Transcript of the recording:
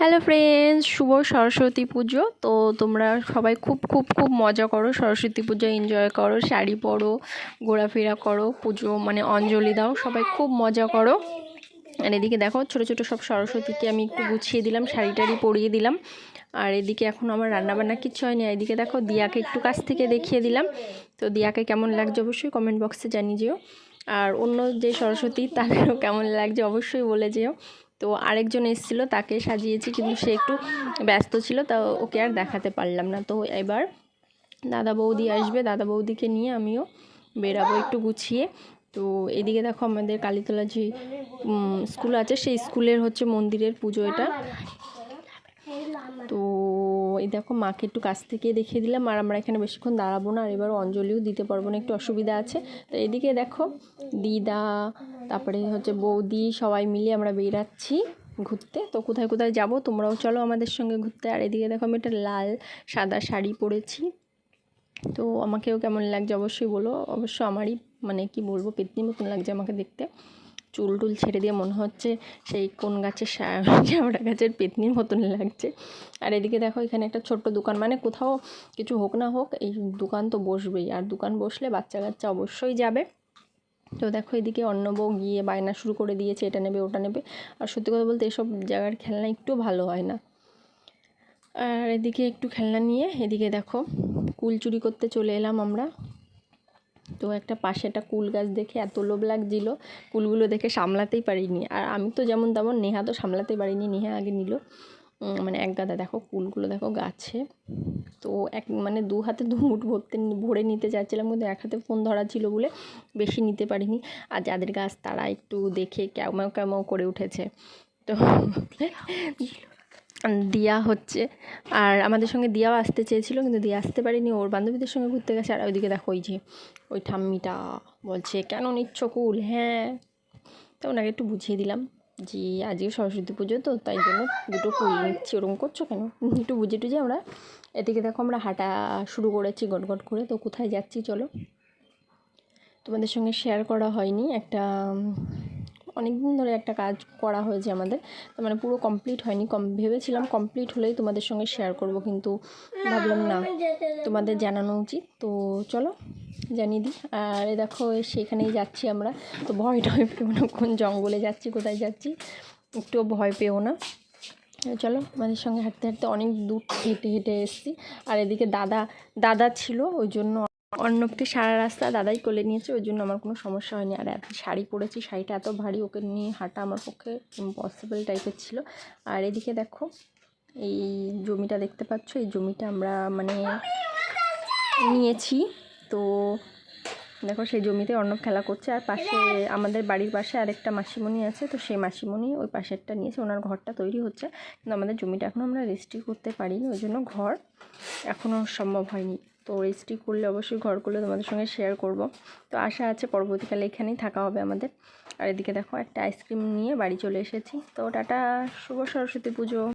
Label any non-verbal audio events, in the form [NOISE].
Hello friends শুভ সরস্বতী পুজো। তো তোমরা সবাই খুব খুব খুব মজা করো। সরস্বতী পুজো এনজয় করো, শাড়ি পরো, ঘোরাফেরা করো, পুজো মানে অঞ্জলি দাও। সবাই খুব মজা করো। আর এদিকে দেখো, ছোটো ছোটো সব সরস্বতীকে আমি একটু গুছিয়ে দিলাম, শাড়ি টাড়ি পরিয়ে দিলাম। আর এদিকে এখন আমার রান্নাবান্না কিচ্ছু হয়নি। এদিকে দেখো, দিয়াকে একটু কাছ থেকে দেখিয়ে দিলাম। তো দিয়াকে কেমন লাগছে অবশ্যই কমেন্ট বক্সে জানিয়ে যেও। আর অন্য যে সরস্বতী, তাদেরও কেমন লাগছে অবশ্যই বলে যেও। তো আরেকজন এসেছিল, তাকে সাজিয়েছি, কিন্তু সে একটু ব্যস্ত ছিল, তা ওকে আর দেখাতে পারলাম না। তো এবার দাদা বৌদি আসবে, দাদা বৌদিকে নিয়ে আমিও বেরাবো একটু গুছিয়ে। তো এদিকে দেখো আমাদের কালীতলা যে স্কুল আছে, সেই স্কুলের হচ্ছে মন্দিরের পুজো এটা। তো এই দেখো মাকে একটু কাছ থেকে দেখিয়ে দিলাম, আর আমরা এখানে বেশিক্ষণ দাঁড়াবো না, আর এবার অঞ্জলিও দিতে পারব না, একটু অসুবিধা আছে। তো এদিকে দেখো দিদা, তারপরে হচ্ছে বৌদি, সবাই মিলে আমরা বেরাচ্ছি ঘুরতে। তো কোথায় কোথায় যাব তোমরাও চলো আমাদের সঙ্গে ঘুরতে। আর এদিকে দেখো আমি একটা লাল সাদা শাড়ি পরেছি। তো আমাকেও কেমন লাগছে অবশ্যই বলো। অবশ্য আমারই মানে কি বলব, পেতনি মতন লাগছে আমাকে দেখতে। চুল টুল ছেড়ে দিয়ে মনে হচ্ছে সেই কোন গাছের শ্যাওড়া গাছের পেতনির মতন লাগছে। আর এদিকে দেখো এখানে একটা ছোট্ট দোকান মানে কোথাও কিছু হোক না হোক, এই দোকান তো বসবেই। আর দোকান বসলে বাচ্চা কাচ্চা অবশ্যই যাবে। তো দেখো এদিকে অন্য বউ গিয়ে বায়না শুরু করে দিয়েছে, এটা নেবে, ওটা নেবে। আর সত্যি কথা বলতে এসব জায়গার খেলনা একটু ভালো হয় না। আর এদিকে একটু খেলনা নিয়ে, এদিকে দেখো, কুল চুরি করতে চলে এলাম আমরা। তো একটা পাশে একটা কুল গাছ দেখে এত লোভ লাগছিল, কুলগুলো দেখে সামলাতেই পারিনি। আর আমি তো যেমন তেমন নেহা তো সামলাতে পারিনি, নেহা আগে নিল। মানে এক গাদা দেখো কুলগুলো দেখো গাছে। তো এক মানে দু হাতে দু মুঠ ভরতে ভরে নিতে চাচ্ছিলাম কিন্তু এক হাতে ফোন ধরা ছিল বলে বেশি নিতে পারিনি। আর যাদের গাছ তারা একটু দেখে ক্যামাও ক্যামাও করে উঠেছে। তো দিয়া হচ্ছে। আর আমাদের সঙ্গে দিয়াও আসতে চেয়েছিল, কিন্তু দিয়া আসতে পারিনি। ওর বান্ধবীদের সঙ্গে ঘুরতে গেছে। আর ওইদিকে দেখো, ওই যে, ওই ঠাম্মিটা বলছে, কেন নিচ্ছ কুল? হ্যাঁ। তো ওনাকে একটু বুঝিয়ে দিলাম যে, আজকে সরস্বতী পুজো, তো তাই জন্য দুটো কুল নিচ্ছি। ওরকম করছ কেন? [LAUGHS] একটু বুঝে টুঝে আমরা এদিকে দেখো, আমরা হাঁটা শুরু করেছি গট গট করে। তো কোথায় যাচ্ছি, চলো। তোমাদের সঙ্গে শেয়ার করা হয়নি। একটা অনেক দিন ধরে একটা কাজ করা হয়েছে আমাদের। তো মানে পুরো কমপ্লিট হয়নি। কম, ভেবেছিলাম কমপ্লিট হলেই তোমাদের সঙ্গে শেয়ার করব, কিন্তু ভাবলাম না। তোমাদের জানানো উচিত। তো চলো, জানিয়ে দিই। আর দেখো সেখানেই যাচ্ছি আমরা। তো ভয় টয় পেও না, কোন জঙ্গলে যাচ্ছি, কোথায় যাচ্ছি, একটুও ভয় পেও না। চলো আমাদের সঙ্গে হাঁটতে হাঁটতে অনেক দূর হেঁটে হেঁটে এসেছি। আর এদিকে দাদা দাদা ছিল, ওই জন্য অন্যটি সারা রাস্তা দাদাই কোলে নিয়েছে, ওই জন্য আমার কোনো সমস্যা হয়নি। আর এত শাড়ি পরেছি, শাড়িটা এত ভারী, ওকে নিয়ে হাঁটা আমার পক্ষে ইম্পসিবল টাইপের ছিল। আর এদিকে দেখো, এই জমিটা দেখতে পাচ্ছ, এই জমিটা আমরা মানে নিয়েছি। তো দেখো, সেই জমিতে অর্ণব খেলা করছে, আর পাশে আমাদের বাড়ির পাশে আরেকটা মাসিমণি আছে, তো সেই মাসিমণি ওই পাশেরটা নিয়েছে, ওনার ঘরটা তৈরি হচ্ছে। কিন্তু আমাদের জমিটা এখনও আমরা রেজিস্ট্রি করতে পারিনি, ওই জন্য ঘর এখনও সম্ভব হয়নি। তো রেসিপি করলে অবশ্যই ঘর করলে তোমাদের সঙ্গে শেয়ার করব। তো আশা আছে পরবর্তীকালে এখানেই থাকা হবে আমাদের। আর এদিকে দেখো একটা আইসক্রিম নিয়ে বাড়ি চলে এসেছি। তো টাটা, শুভ সরস্বতী পুজো।